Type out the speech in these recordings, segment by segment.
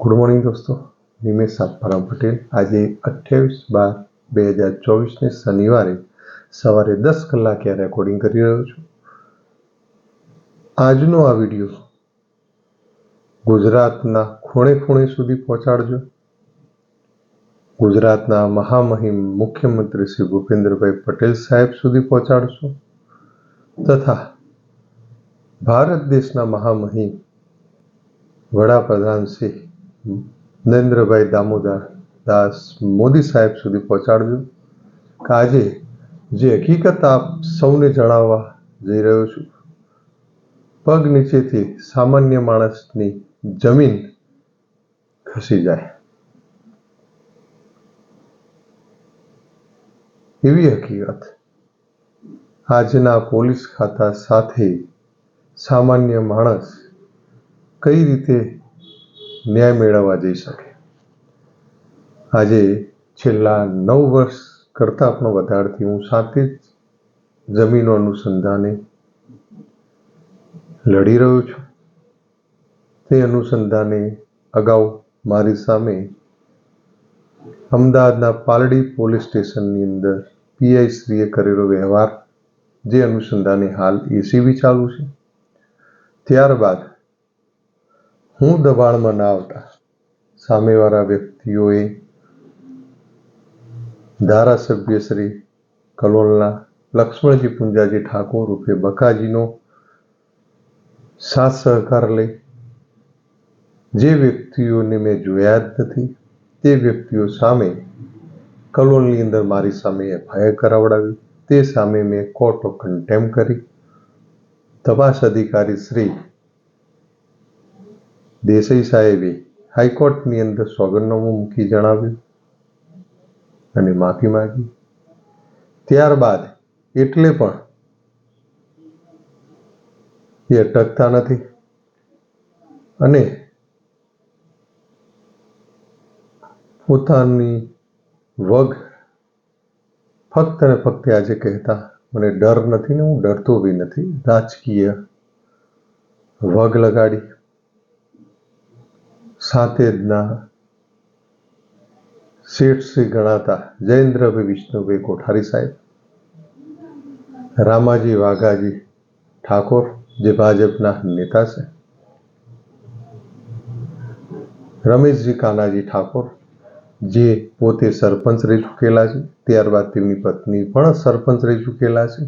Good morning દોસ્તો. નિમેશ સાતભારામ પટેલ. આજે અઠ્યાવીસ બાર બે હજાર ચોવીસને શનિવારે સવારે દસ કલાકે આ રેકોર્ડિંગ કરી રહ્યો છું. આજનો આ વીડિયો ગુજરાતના ખૂણે ખૂણે સુધી પહોંચાડજો. ગુજરાતના મહામહિમ મુખ્યમંત્રી શ્રી ભૂપેન્દ્રભાઈ પટેલ સાહેબ સુધી પહોંચાડશો. તથા ભારત દેશના મહામહિમ વડાપ્રધાન શ્રી નરેન્દ્રભાઈ દામોદર દાસ મોદી સાહેબ સુધી પહોંચાડજો. કે આજે જે હકીકત આપ સૌને જણાવવા જઈ રહ્યો છું. પગ નીચેથી સામાન્ય માણસની જમીન ખસી જાય. એવી હકીકત. આજના પોલીસ ખાતા સાથે સામાન્ય માણસ કઈ રીતે ન્યાય મેળવવા જઈ શકે. આજે છેલ્લા નવ વર્ષ કરતાં પણ વધારથી હું સાથે જ જમીનો અનુસંધાને લડી રહ્યો છું. તે અનુસંધાને અગાઉ મારી સામે અમદાવાદના પાલડી પોલીસ સ્ટેશનની અંદર પીઆઈ શ્રીએ કરેલો વ્યવહાર, જે અનુસંધાને હાલ એસીબી ચાલુ છે. ત્યારબાદ હું દબાણમાં ના આવતા. સામેવાળા વ્યક્તિઓએ ધારાસભ્ય શ્રી કલોલના લક્ષ્મણજી પુંજાજી ઠાકોર રૂપે બકાજીનો સાથ સહકાર લઈ જે વ્યક્તિઓને મેં જોયા જ નથી, તે વ્યક્તિઓ સામે કલોલની અંદર મારી સામે એફઆઈઆર કરાવડાવી, તે સામે મેં કોર્ટ ઓફ કન્ટેમ્પ કરી. તપાસ અધિકારી શ્રી દેસાઈ સાહેબે હાઈકોર્ટની અંદર સોગંદનામું મૂકી જણાવ્યું અને માફી માંગી. ત્યારબાદ એટલે પણ એ અટકતા નથી અને પોતાની વગ ફક્ત ને ફક્ત આજે કહેતા, મને ડર નથી ને હું ડરતો બી નથી. રાજકીય વગ લગાડી. સાથેજના શેઠ શ્રી ગણાતા જયેન્દ્રભાઈ વિષ્ણુભાઈ કોઠારી સાહેબ, રામાજી વાઘાજી ઠાકોર જે ભાજપના નેતા છે, રમેશજી કાનાજી ઠાકોર જે પોતે સરપંચ રહી ચૂકેલા છે, ત્યારબાદ તેમની પત્ની પણ સરપંચ રહી ચૂકેલા છે,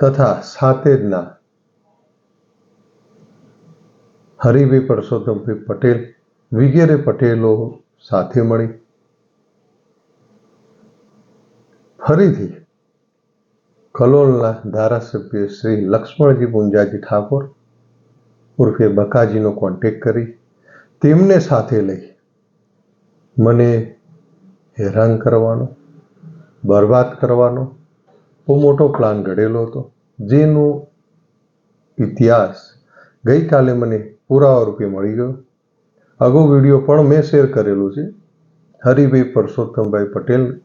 તથા સાથેજના હરિભાઈ પરસોત્તમભાઈ પટેલ, વગેરે પટેલો સાથે મળી. ફરીથી કલોલના ધારાસભ્ય શ્રી લક્ષ્મણજી પુંજાજી ઠાકોર ઉર્ફે બકાજીનો કોન્ટેક કરી, તેમને સાથે લઈ મને હેરાન કરવાનો, બરબાદ કરવાનો, બહુ મોટો પ્લાન ઘડેલો હતો. જેનો ઇતિહાસ ગઈકાલે મને પુરાવા રૂપે મળી ગયો. આગો વીડિયો પણ મેં શેર કરેલો છે. હરિભાઈ પરસોત્તમભાઈ પટેલ,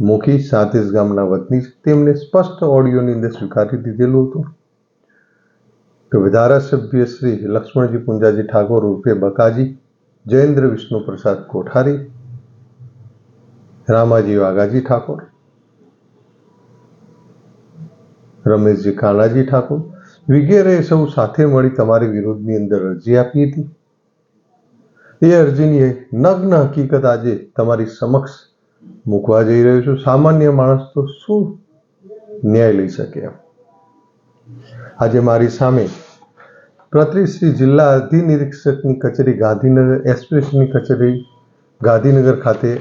મુખી સાતીસ ગામના વતની. તેમને સ્પષ્ટ ઓડિયોની અંદર સ્વીકારી દીધેલું હતું. કે ધારાસભ્ય શ્રી લક્ષ્મણજી પુંજાજી ઠાકોર રૂપે બકાજી, જયેન્દ્ર વિષ્ણુ પ્રસાદ કોઠારી, રામાજી વાઘાજી ઠાકોર, રમેશજી કાનાજી ઠાકોર વગેરે સૌ સાથે મળી તમારી વિરુદ્ધની અંદર અરજી આપી હતી. એ અરજીની નગ્ન હકીકત આજે તમારી સમક્ષ મૂકવા જઈ રહ્યો છું. સામાન્ય માણસ તો શું ન્યાય લઈ શકે આજે મારી સામે પ્રતિશ્રી જિલ્લા અધિનિરીક્ષકની કચેરી, ગાંધીનગર એક્સપ્રેસની કચેરી, ગાંધીનગર ખાતે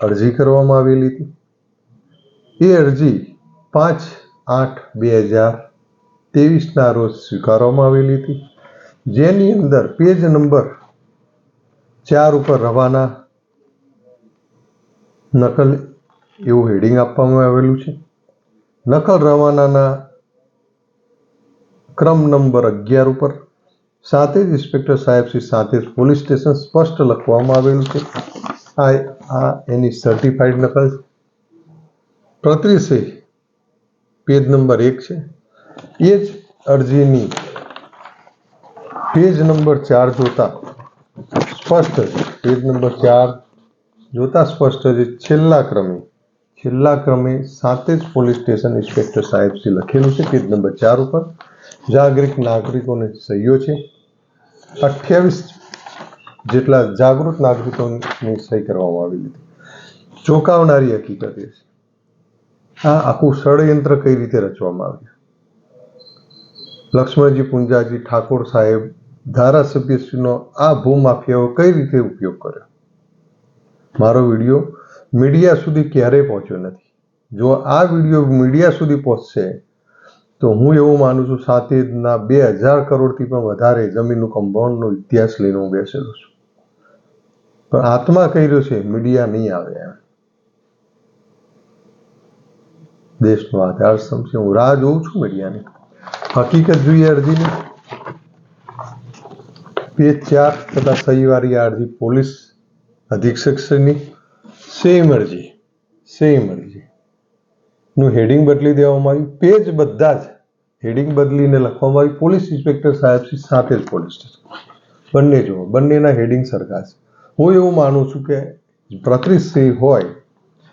અરજી કરવામાં આવેલી હતી. એ અરજી પાંચ આઠ બે હજાર ત્રેવીસના રોજ સ્વીકારવામાં આવેલી હતી. જેની અંદર પેજ નંબર ચાર ઉપર રવાના નકલ એવું હેડિંગ આપવામાં આવેલું છે. નકલ રવાનાના ક્રમ નંબર અગિયાર ઉપર સાથે જ ઇન્સ્પેક્ટર સાહેબ શ્રી સાથે જ પોલીસ સ્ટેશન સ્પષ્ટ લખવામાં આવેલું છે. આ આ એની સર્ટિફાઈડ નકલ છે. પેજ નંબર એક છે. એ જ અરજીની પેજ નંબર ચાર જોતા સ્પષ્ટ પેજ નંબર ચાર જોતા સ્પષ્ટ છે છેલ્લા ક્રમે છેલ્લા ક્રમે સાતે જ પોલીસ સ્ટેશન ઇન્સ્પેક્ટર સાહેબશ્રી લખેલું છે. પેજ નંબર ચાર ઉપર જાગૃત નાગરિકોને સહીઓ છે. અઠ્યાવીસ જેટલા જાગૃત નાગરિકોની સહી કરવામાં આવેલી હતી. ચોંકાવનારી હકીકત એ છે. આ આખું ષડયંત્ર કઈ રીતે રચવામાં આવ્યું? લક્ષ્મણજી પુંજાજી ઠાકોર સાહેબ ધારાસભ્યશ્રીનો આ ભૂમાફિયાઓ કઈ રીતે ઉપયોગ કર્યો? મારો વીડિયો મીડિયા સુધી ક્યારેય પહોંચ્યો નથી. જો આ વીડિયો મીડિયા સુધી પહોંચશે, તો હું એવું માનું છું સાતેના બે હજાર કરોડથી પણ વધારે જમીનનું કમ્પાઉન્ડનો ઇતિહાસ લઈને હું બેસેલો છું. પણ આત્મા કહી રહ્યો છે, મીડિયા નહીં આવે એમ. દેશનો આધાર સમજે હું રાહ જોઉં છું મીડિયાની. હકીકત જોઈએ અરજીની? પેજ ચાર તથા સહીવારી આ અરજી પોલીસ અધિક્ષકશ્રીની સેમ અરજી સેમ અરજી. નું હેડિંગ બદલી દેવામાં આવ્યું. પેજ બધા જ હેડિંગ બદલીને લખવામાં આવ્યું. પોલીસ ઇન્સ્પેક્ટર સાહેબ સાથે જ પોલીસ સ્ટેશન. બંને જુઓ, બંનેના હેડિંગ સરખા છે. હું એવું માનું છું કે પ્રત્રીસ હોય,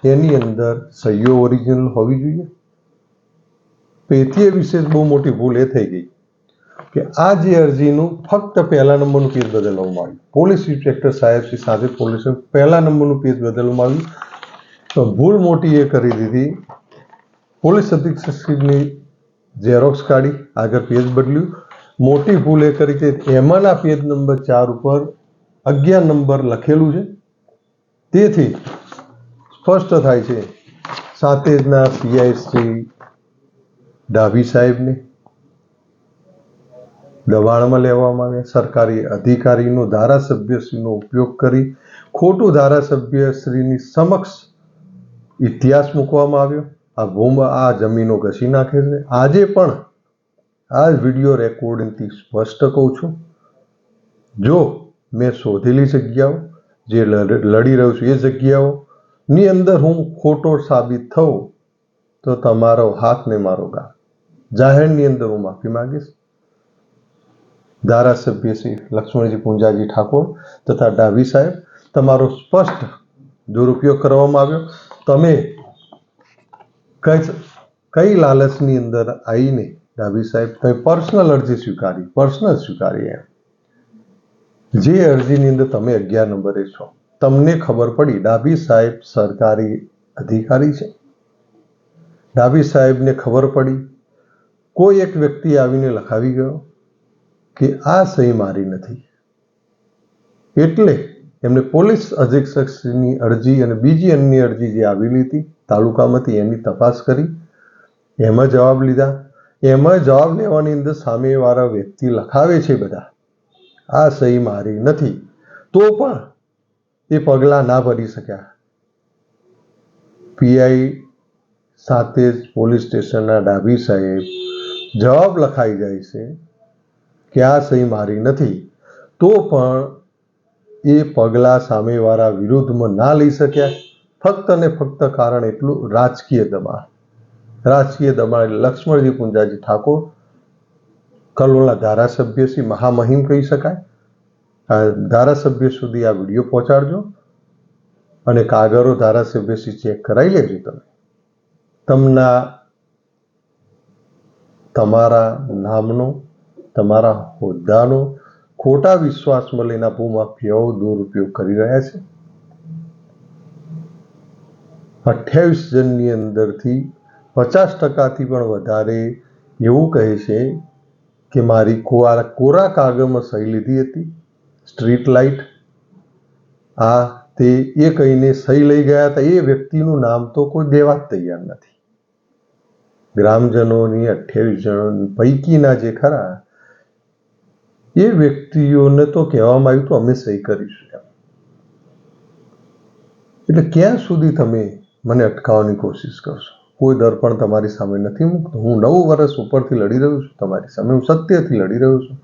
એની અંદર સહીઓ ઓરિજિનલ હોવી જોઈએ. પેથી વિશેષ બહુ મોટી ભૂલ એ થઈ ગઈ કે આ જે અરજીનું ફક્ત પહેલા નંબરનું પેજ બદલવામાં આવ્યું. પોલીસ ઇન્સ્પેક્ટર સાહેબ શ્રી સાથે પોલીસે પહેલા નંબરનું પેજ બદલવામાં આવ્યું. તો ભૂલ મોટી એ કરી દીધી. પોલીસ અધિક્ષકશ્રીની ઝેરોક્સ કાઢી, આગળ પેજ બદલ્યું. મોટી ભૂલ એ કરી કે એમાંના પેજ નંબર ચાર ઉપર અગિયાર નંબર લખેલું છે. તેથી સ્પષ્ટ થાય છે સાથે જના શ્રી ડાભી સાહેબને દબાણમાં લેવામાં આવ્યા સરકારી અધિકારીનો ધારાસભ્યશ્રીનો ઉપયોગ કરી ખોટું ધારાસભ્યશ્રીની સમક્ષ ઇતિહાસ મૂકવામાં આવ્યો. આ ભૂમ આ જમીનો ઘસી નાખે છે. આજે પણ આ વીડિયો રેકોર્ડિંગથી સ્પષ્ટ કહું છું. જો મેં શોધેલી જગ્યાઓ, જે લડી રહ્યો છું, એ જગ્યાઓની અંદર હું ખોટો સાબિત થઉં તો તમારો હાથ ને મારો ગા જાહેરની અંદર હું માફી માંગીશ. ધારાસભ્ય શ્રી લક્ષ્મણજી પુંજાજી ઠાકોર તથા ડાભી સાહેબ, તમારો સ્પષ્ટ દુરુપયોગ કરવામાં આવ્યો. તમે કઈ કઈ લાલચની અંદર આવીને ડાભી સાહેબ, તમે પર્સનલ અરજી સ્વીકારી, પર્સનલ સ્વીકારી એમ. જે અરજીની અંદર તમે અગિયાર નંબરે છો. તમને ખબર પડી, ડાભી સાહેબ સરકારી અધિકારી છે. ડાભી સાહેબને ખબર પડી કોઈ એક વ્યક્તિ આવીને લખાવી ગયો કે આ સહી મારી નથી. એટલે એમને પોલીસ અધિક્ષકની અરજી અને બીજી અન્ય અરજી જે આવેલી હતી, તાલુકામાંથી એની તપાસ કરી. એમાં જવાબ લીધા. એમાં જવાબ લેવાની અંદર સામેવાળા વ્યક્તિ લખાવે છે બધા, આ સહી મારી નથી. તો પણ એ પગલાં ના ભરી શક્યા. પીઆઈ સાથે જ પોલીસ સ્ટેશનના ડાભી સાહેબ જવાબ લખાઈ જાય છે કે આ સહી મારી નથી. તો પણ એ પગલાં સામેવાળા વિરુદ્ધમાં ના લઈ શક્યા. ફક્ત ને ફક્ત કારણ એટલું રાજકીય દબાણ. રાજકીય દબાણ એટલે લક્ષ્મણજી પુંજાજી ઠાકોર. કલોલના ધારાસભ્ય શ્રી મહામહિમ કહી શકાય. ધારાસભ્ય સુધી આ વીડિયો પહોંચાડજો. અને કાગળો ધારાસભ્યશ્રી ચેક કરાવી લેજો તમે. તમના તમારા નામનો, તમારા હોદ્દાનો ખોટા વિશ્વાસમાં લઈને ભૂમાફિયાઓ દુરુપયોગ કરી રહ્યા છે. અઠ્યાવીસ જણની અંદરથી પચાસ ટકાથી પણ વધારે એવું કહે છે કે મારી કોરા કોરા કાગળમાં સહી લીધી હતી, સ્ટ્રીટ લાઇટ. આ તે એ કહીને સહી લઈ ગયા હતા. એ વ્યક્તિનું નામ તો કોઈ દેવા જ તૈયાર નથી. ગ્રામજનોની અઠ્યાવીસ જણ પૈકીના જે ખરા, એ વ્યક્તિઓને તો કહેવામાં આવ્યું તો અમે સહી કરીશું એટલે ક્યાં સુધી તમે મને અટકાવવાની કોશિશ કરશો? કોઈ દર્પણ તમારી સામે નથી મૂકતો. હું નવ વર્ષ ઉપરથી લડી રહ્યો છું, તમારી સામે હું સત્યથી લડી રહ્યો છું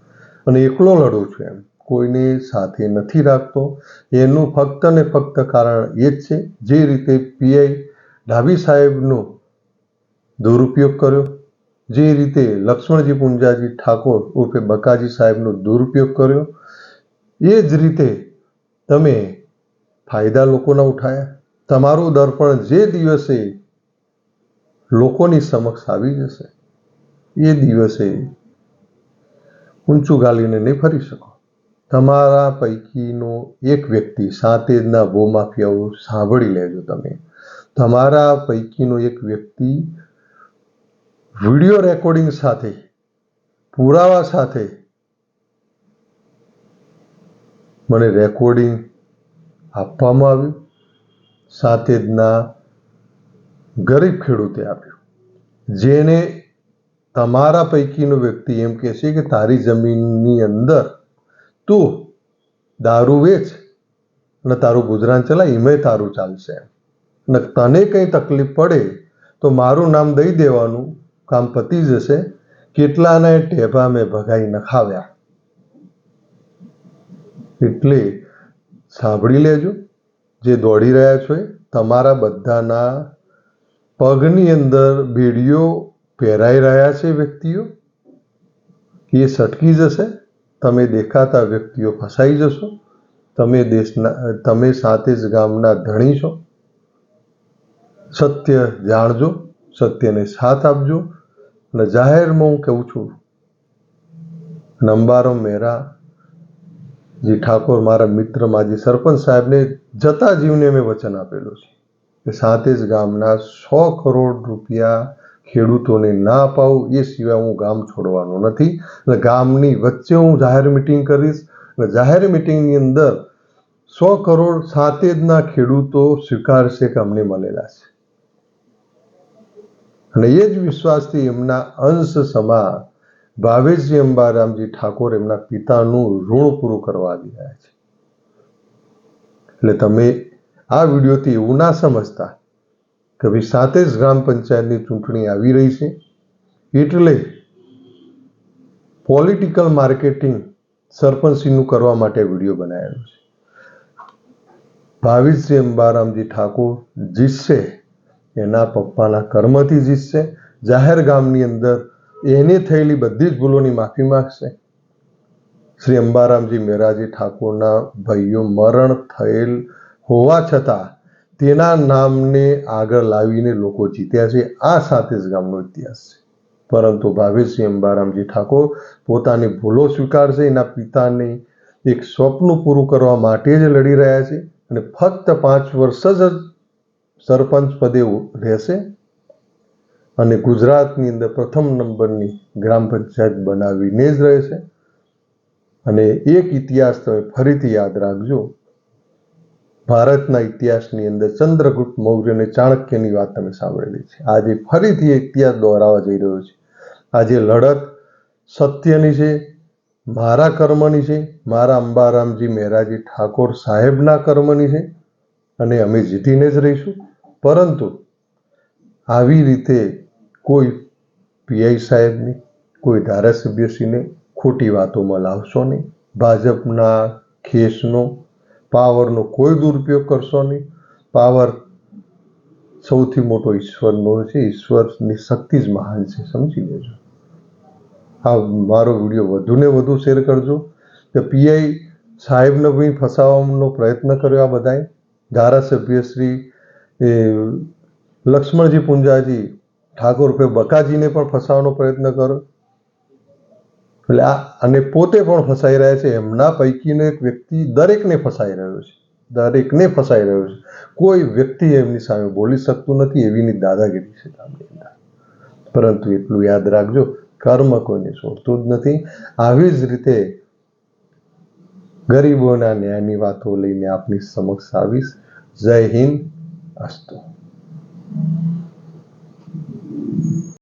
અને એકલો લડું છું એમ. કોઈને સાથે નથી રાખતો. એનું ફક્ત ને ફક્ત કારણ એ જ છે, જે રીતે પીઆઈ ડાભી સાહેબનો દુરુપયોગ કર્યો. જે રીતે લક્ષ્મણજી પુંજાજી ઠાકોર ઉર્ફે બકાજી સાહેબનો દુરુપયોગ કર્યો, એ જ રીતે તમે ફાયદા લોકોના ઉઠાયા. તમારું દર્પણ જે દિવસે લોકોની સમક્ષ આવી જશે, એ દિવસે ઊંચું ગાલીને નહીં ફરી શકો. તમારા પૈકીનો એક વ્યક્તિ સાતેજના ભૂમાફિયાઓ સાંભળી લેજો તમે. તમારા પૈકીનો એક વ્યક્તિ વીડિયો રેકોર્ડિંગ સાથે, પુરાવા સાથે, મને રેકોર્ડિંગ આપવામાં આવ્યું. સાતેજના ગરીબ ખેડૂતે આપ્યું. જેને તમારા પૈકીનો વ્યક્તિ એમ કહે છે કે તારી જમીનની અંદર તું દારૂ વેચ અને તારું ગુજરાન ચલાય, એમાંય તારું ચાલશે અને તને કંઈ તકલીફ પડે તો મારું નામ દઈ દેવાનું. કામ પતી જશે, કેટલાને ટેભા મેં ભગાઈ નખાવ્યા. એટલે સાંભળી લેજો, જે દોડી રહ્યા છો એ, તમારા બધાના પગની અંદર બેડીઓ પહેરાઈ રહ્યા છે વ્યક્તિઓ. એ સટકી જશે, તમે દેખાતા વ્યક્તિઓ ફસાઈ જશો, તમે દેશના, તમે સાથે જ ગામના ધણી છો. સત્ય જાણજો, સત્યને સાથ આપજો અને જાહેરમાં હું કહું છું, નંબારો મેરા, જે ઠાકોર મારા મિત્ર માજી સરપંચ સાહેબને જતા જીવને મેં વચન આપેલું છે કે સાથે જ ગામના સો કરોડ રૂપિયા ખેડૂતોને ના અપાવું, એ સિવાય હું ગામ છોડવાનો નથી. અને ગામની વચ્ચે હું જાહેર મિટિંગ કરીશ અને જાહેર મિટિંગની અંદર સો કરોડ સાતેજના ખેડૂતો સ્વીકારશે કે અમને મળેલા છે. અને એ જ વિશ્વાસથી એમના અંશ સમા ભાવેશજી અંબારામજી ઠાકોર એમના પિતાનું ઋણ પૂરું કરવા આવી રહ્યા છે. એટલે તમે આ વિડીયોથી એવું ના સમજતા કે ભાઈ સાતે જ ગ્રામ પંચાયતની ચૂંટણી આવી રહી છે. એટલે પોલિટિકલ માર્કેટિંગ સરપંચીનું કરવા માટે વીડિયો બનાવેલો છે. ભાવિશજી અંબારામજી ઠાકોર જીતશે એના પપ્પાના કર્મથી જીતશે. જાહેર ગામની અંદર એને થયેલી બધી જ ભૂલોની માફી માગશે. શ્રી અંબારામજી મેરાજી ઠાકોરના ભાઈઓ મરણ થયેલ હોવા છતાં તેના નામને આગળ લાવીને લોકો જીત્યા છે. આ સાથે જ ગામનો ઇતિહાસ છે. પરંતુ ભાવેશજી અંબારામજી ઠાકોર પોતાની ભૂલો સ્વીકારશે. એના પિતાને એક સ્વપ્ન પૂરું કરવા માટે જ લડી રહ્યા છે. અને ફક્ત પાંચ વર્ષ જ સરપંચ પદે રહેશે અને ગુજરાતની અંદર પ્રથમ નંબરની ગ્રામ પંચાયત બનાવીને જ રહેશે. અને એક ઇતિહાસ તમે ફરીથી યાદ રાખજો. ભારતના ઇતિહાસની અંદર ચંદ્રગુપ્ત મૌર્ય અને ચાણક્યની વાત તમે સાંભળેલી છે. આજે ફરીથી ઇતિહાસ દોહરાવા જઈ રહ્યો છે. આજે લડત સત્યની છે, મારા કર્મની છે, મારા અંબારામજી મહેરાજી ઠાકોર સાહેબના કર્મની છે અને અમે જીતીને જ રહીશું. પરંતુ આવી રીતે કોઈ પીઆઈ સાહેબની, કોઈ ધારાસભ્યશ્રીને ખોટી વાતોમાં લાવશો નહીં. ભાજપના ખેસનો, પાવરનો કોઈ દુરુપયોગ કરશો નહીં. પાવર સૌથી મોટો ઈશ્વરનો છે. ઈશ્વરની શક્તિ જ મહાન છે. સમજી લેજો. આ મારો વીડિયો વધુને વધુ શેર કરજો. કે પીઆઈ સાહેબને બી ફસાવવાનો પ્રયત્ન કર્યો આ બધાએ. ધારાસભ્ય શ્રી એ લક્ષ્મણજી પૂંજાજી ઠાકોર પે બકાજીને પણ ફસાવવાનો પ્રયત્ન કર્યો એટલે આ, અને પોતે પણ ફસાઈ રહ્યા છે. એમના પૈકીનો એક વ્યક્તિ દરેકને ફસાઈ રહ્યો છે. દરેકને ફસાઈ રહ્યો છે. કોઈ વ્યક્તિ એમની સામે બોલી શકતું નથી, એવીની દાદાગીરી છે પરંતુ એટલું યાદ રાખજો, કર્મ કોઈને છોડતું જ નથી. આવી જ રીતે ગરીબોના ન્યાયની વાતો લઈને આપની સમક્ષ આવીશ. જય હિન્દ. haz tú.